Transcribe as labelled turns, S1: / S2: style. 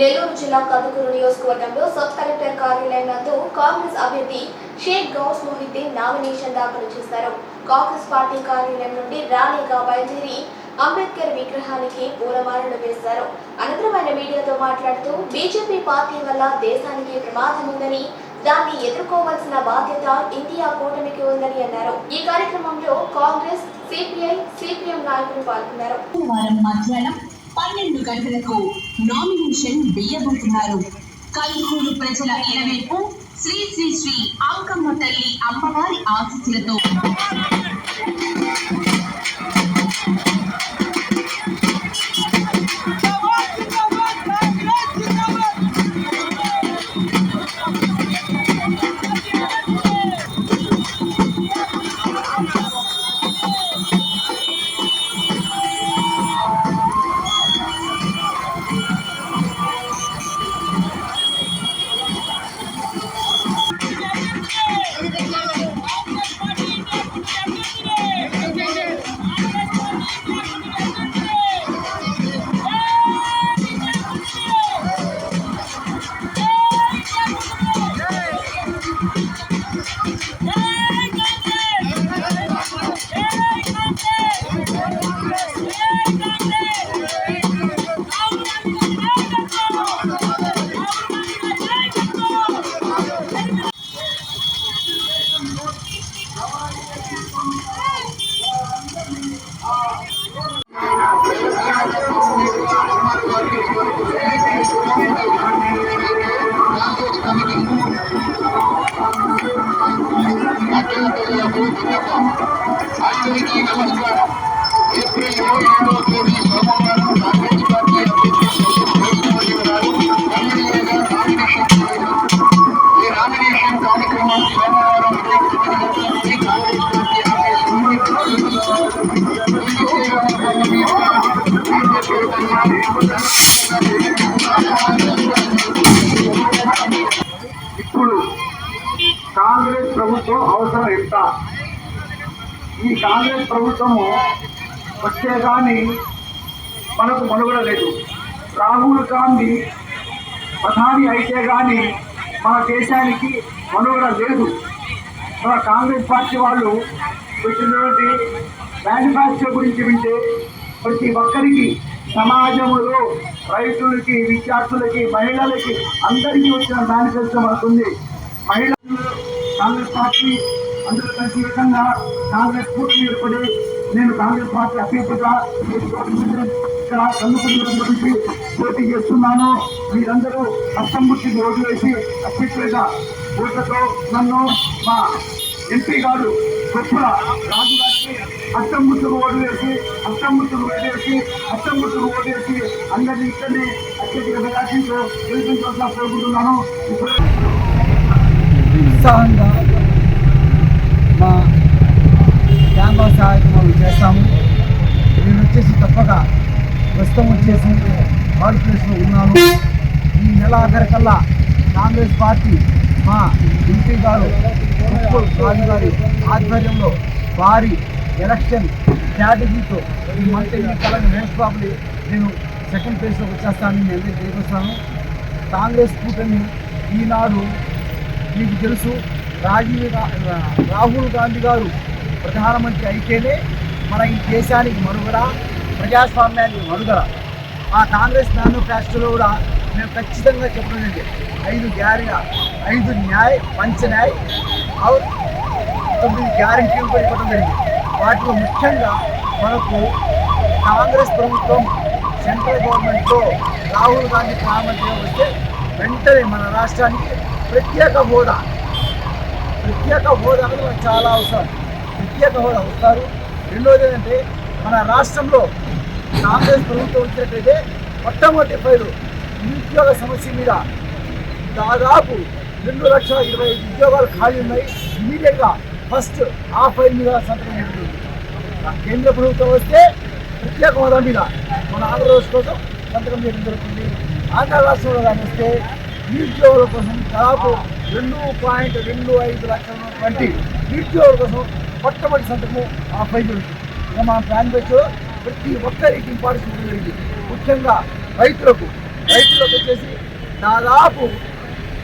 S1: నెల్లూరు జిల్లా కందుకూరు నియోజకవర్గంలో sub collector కార్యాలయం నందు కాంగ్రెస్ అభ్యర్థి షేక్ గౌస్ మొహిద్దీన్ నామినేషన్ దాఖలు చేశారు. కాంగ్రెస్ పార్టీ కార్యాలయం నుండి ర్యాలీగా బయలుదేరి అంబేద్కర్ విగ్రహానికి పూలమాలలు వేశారు. అనంతరం ఆయన మీడియాతో మాట్లాడుతూ బీజేపీ పార్టీ వల్ల దేశానికి ప్రమాదం ఉందని దాన్ని ఎదుర్కోవాల్సిన బాధ్యత ఇండియా కూటమికి ఉందని అన్నారు. ఈ కార్యక్రమంలో కాంగ్రెస్ సిపిఐ సిపిఎం నాయకులు పాల్గొన్నారు.
S2: మధ్యాహ్నం పన్నెండు గంటలకు నామినేషన్ వేయబోతున్నారు. కల్హూరు ప్రజల ఇరవేపు శ్రీ శ్రీ శ్రీ అంకమ్మ తల్లి అమ్మవారి ఆశీస్సులతో
S3: అందరికీ నమస్కారం ఏప్రిల్ ఇరవై ఏడవ తేదీ సోమవారం కాంగ్రెస్ పార్టీ అభ్యర్థి గారు ఈ నామినేషన్ కార్యక్రమం సోమవారం ఉదయం తొమ్మిది కాంగ్రెస్ పార్టీ ఇప్పుడు కాంగ్రెస్ ప్రభుత్వం అవసరం ఎంత? ఈ కాంగ్రెస్ ప్రభుత్వము వచ్చే కానీ మనకు మనుగడ లేదు రాహుల్ గాంధీ ప్రధాని అయితే కానీ మన దేశానికి మనుగడ లేదు మన కాంగ్రెస్ పార్టీ వాళ్ళు పెట్టినటువంటి మేనిఫెస్టో గురించి వింటే ప్రతి ఒక్కరికి సమాజంలో రైతులకి విద్యార్థులకి మహిళలకి అందరికీ వచ్చిన మేనిఫెస్టో మనకుంది. మహిళలు కాంగ్రెస్ పార్టీ అందరూ కలిసి విధంగా కాంగ్రెస్ కూటమి ఏర్పడి నేను కాంగ్రెస్ పార్టీ అభ్యర్థిగా ఇక్కడ కన్నుకుంటున్న గురించి పోటీ చేస్తున్నాను. మీరందరూ అసంబుద్ధికి ఓటు వేసి అభ్యర్థులుగా ఓట్లతో నన్ను మా ఎంపీ గారు గొప్పల రాజు గారికి అష్టంబుద్ధులు ఓటు వేసి అష్టంబుద్ధులు ఓటు వేసి అష్టంబుద్ధులు ఓటు వేసి అందరినీ ఇక్కడిని అత్యధిక మెజార్టీతో గెలిపించాల్సిన కోరుకుంటున్నాను ఇప్పుడు
S4: ఉత్సాహంగా మా క్యాంపస్ మనం చేస్తాము. నేను వచ్చేసి తప్పక ప్రస్తుతం వచ్చేసి భారతదేశంలో ఉన్నాను. ఈ నెల ఆఖరికల్లా కాంగ్రెస్ పార్టీ మా ఎంపీ గారు రాజు గారి ఆధ్వర్యంలో భారీ ఎలక్షన్ స్ట్రాటజీతో ఈ మంత్రి ఎన్నికలను మోస్ట్ నేను సెకండ్ ప్లేస్లో వచ్చేస్తానని నేను తెలియజేస్తాను కాంగ్రెస్ కూటమి ఈనాడు మీకు తెలుసు రాజీవ్ రాహుల్ గాంధీ గారు ప్రధానమంత్రి అయితేనే మన ఈ దేశానికి మనుగడ ప్రజాస్వామ్యానికి మనుగడ ఆ కాంగ్రెస్ మేనిఫెస్టోలో కూడా మేము ఖచ్చితంగా చెప్పడం ఐదు గ్యారెంటీ ఐదు న్యాయ్ పంచ న్యాయ్ తొమ్మిది గ్యారంటీలు కూడా ఇవ్వడం జరిగింది. వాటిలో ముఖ్యంగా మనకు కాంగ్రెస్ ప్రభుత్వం సెంట్రల్ గవర్నమెంట్తో రాహుల్ గాంధీ ప్రధానమంత్రిగా వస్తే వెంటనే మన రాష్ట్రానికి ప్రత్యేక హోదా ప్రత్యేక హోదా అనేది చాలా అవసరం. ప్రత్యేక హోదా వస్తారు. రెండోది ఏంటంటే మన రాష్ట్రంలో కాంగ్రెస్ ప్రభుత్వం వచ్చినట్లయితే మొట్టమొదటి ఫైలు నిరుద్యోగ సమస్య మీద దాదాపు రెండు లక్షల ఇరవై ఐదు ఉద్యోగాలు ఖాళీ ఉన్నాయి. ఇమీడియట్గా ఫస్ట్ ఆ ఫైల్ మీద సంతకం పెట్టింది కేంద్ర ప్రభుత్వం వస్తే ప్రత్యేక హోదా మీద మన ఆంధ్రప్రదేశ్ కోసం సంతకం చేయడం జరుగుతుంది. ఆంధ్ర రాష్ట్రంలో కానీ వస్తే నిరుద్యోగుల కోసం దాదాపు రెండు పాయింట్ రెండు ఐదు లక్షల వంటి నిరుద్యోగుల కోసం మొట్టమొదటి సంతకం ఆ ఫైల్ జరుగుతుంది ఇక మా ప్లాన్ బెచ్ ప్రతి ఒక్కరికి ఇంపార్టెన్స్ ఇవ్వడం జరిగింది. ముఖ్యంగా రైతులకు రైతులకు వచ్చేసి దాదాపు